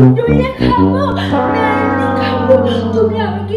নাগরদোল্লা খাব তুমি আমাকে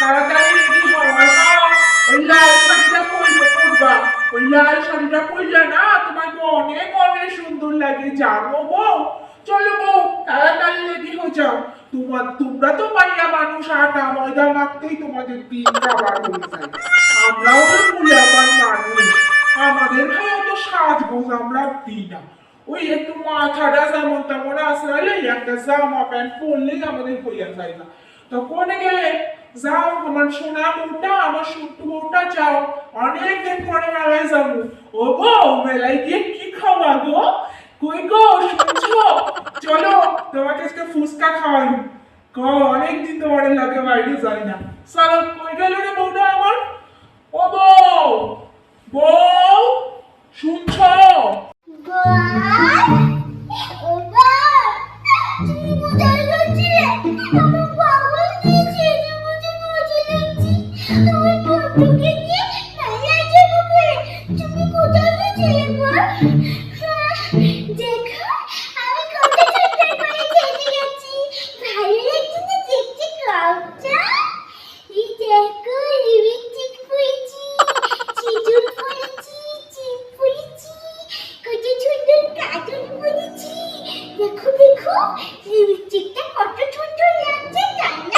তাড়াতাড়ি তোমার তো মাইয়া মানুষ আটা ময়দা মাখতেই তোমাদের আমরাও তো আমরা দিই না ওই একটু মাথাটা যেমন তেমন আসলে একটা জামা প্যান্ট পরলেই আমাদের হইয়া যায় না তো কোনে গেলে, যাও আমার সোনা বউটা, আমার সট্টু বউটা, যাও। অনেকদিন পরে মেলায় যাব। ও গো মেলায় গিয়ে কি খাওয়া গো? কই গো, শুনছো? চলো, তোমাকে আজকে ফুচকা খাওয়াই। গো অনেকদিন তোমার লাগে বাইরে যাই না। চলো, কই গেল রে বউটা আমার? ও বউ বউ শুনছো তুমি কোথায় যাচ্ছিলে? দেখো দেখো লিপস্টিকটা কত সুন্দর লাগছে তাই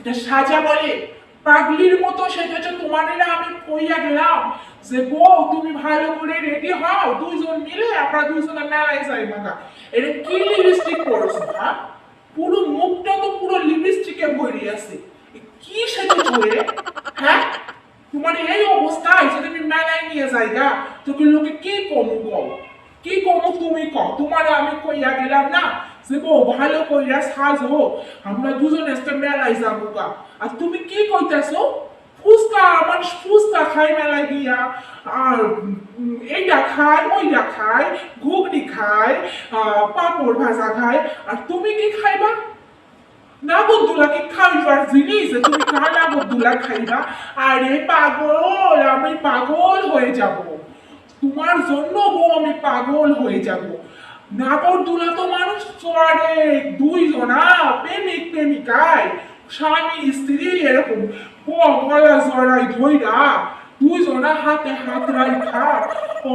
এটা সাজা বলে। পাগলির মতো সেজেছে তোমার না আমি কইয়া গেলাম। যে বউ, তুমি ভালো করে রেডি হও, দুইজন মিলে আমরা দুইজনে মেলায় যাই, মাগা। এটা কি লিপস্টিক পরেছো হ্যাঁ? পুরো মুখটা তো পুরো লিপস্টিকে ভরে আছে। কি সেজেছো রে হ্যাঁ? তোমার এই অবস্থায় যদি আমি মেলায় নিয়ে যাই, গা তোকে লোকে কি কমু কও কি কমু তুমি কও? তোমার আমি কইয়া গেলাম না। বউ ভালো কইরা সাজো আমরা দুজন একটা মেলায় যাব গা। আর তুমি কি কইতেছো? ফুচকা মানুষ ফুচকা খায় মেলায় গিয়া। আর এইটা খায় ওইটা খায় ঘুগনি খায় পাঁপড় ভাজা খায় আর তুমি কি খাইবা? নাগরদোলাকে খাইবার জিনিস? তুমি কার নাগরদোলা খাইবা। আরে পাগল, আমি পাগল হয়ে যাব। তোমার জন্য বউ, আমি পাগল হয়ে যাব। নাগরদোলা তো মানুষ চড়ে, দুইজনা প্রেমিক প্রেমিকায় স্বামী, স্ত্রী এরকম। জড়াই ধইরা দুইজনা হাতে হাত রাখা ও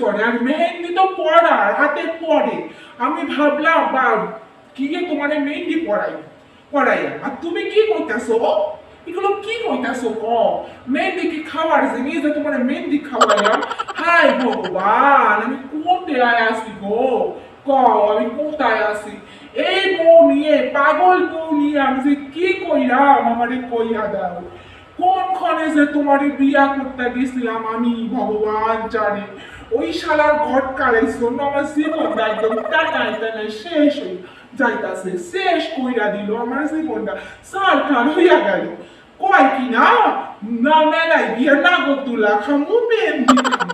চড়ে। আর মেহেন্দি তো পড়ার, হাতে পড়ে। আমি ভাবলাম বা কি তোমার মেহেন্দি পড়াই পড়াই আর তুমি কি করতেছো এগুলো কি করতেছো ক? মেহেন্দি কি খাওয়ার জিনিস তোমার মেহেন্দি খাওয়াইলাম? হাই ভগবান, আমি কোথায় আসি গো। আমি কোথায় আসি এই বউ নিয়ে, পাগল বউ নিয়ে আমি যে কি কইরাম আমারে কইয়া দাও? কোনক্ষণে যে তোমার বিয়া করতে গেছিলাম আমি, ভগবান জানে। ওই শালার ঘট কালের জন্য আমার জীবনটা একদম শেষ যাইতাছে, শেষ কইরা দিল আমার জীবনটা। সারখার হইয়া গেল। কয় কি না? না মেলায় বিয়ে না গতুলা খামু এটা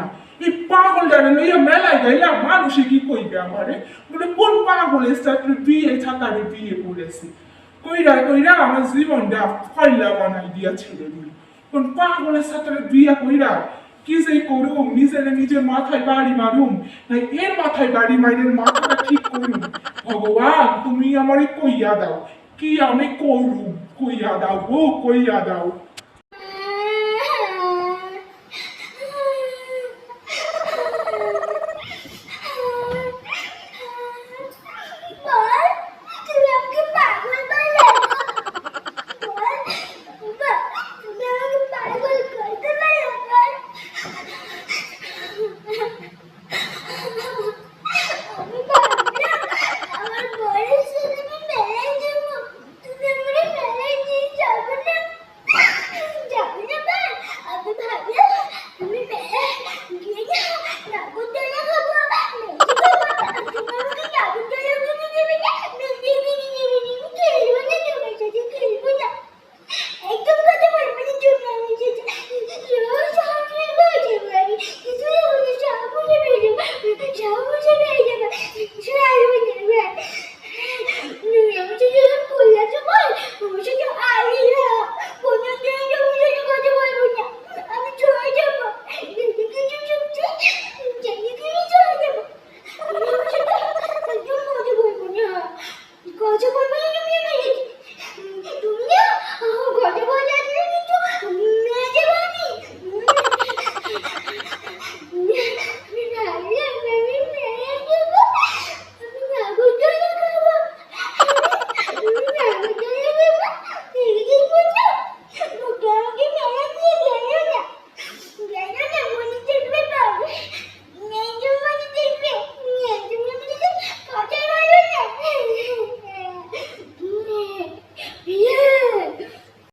এই পাগলটারে লইয়া মেলায় গেলাম মানুষে কি কইবে আমারে? বলে, কোন পাগলের সাথে বিয়ে, ছাতারে বিয়ে করেছি। কইরা কইরা আমার জীবনটা ফয়লা বানাই দিয়া ছেড়ে দিল। কোন পাগলের সাথে বিয়ে কইরা কি যে করুম, নিজের নিজের মাথায় বাড়ি মারুম না এর মাথায় বাড়ি মাইরের মাথাটা ঠিক করুম। ভগবান, তুমি আমারে কইয়া দাও। কি আমি করুম? কইয়া দাও গো কইয়া দাও।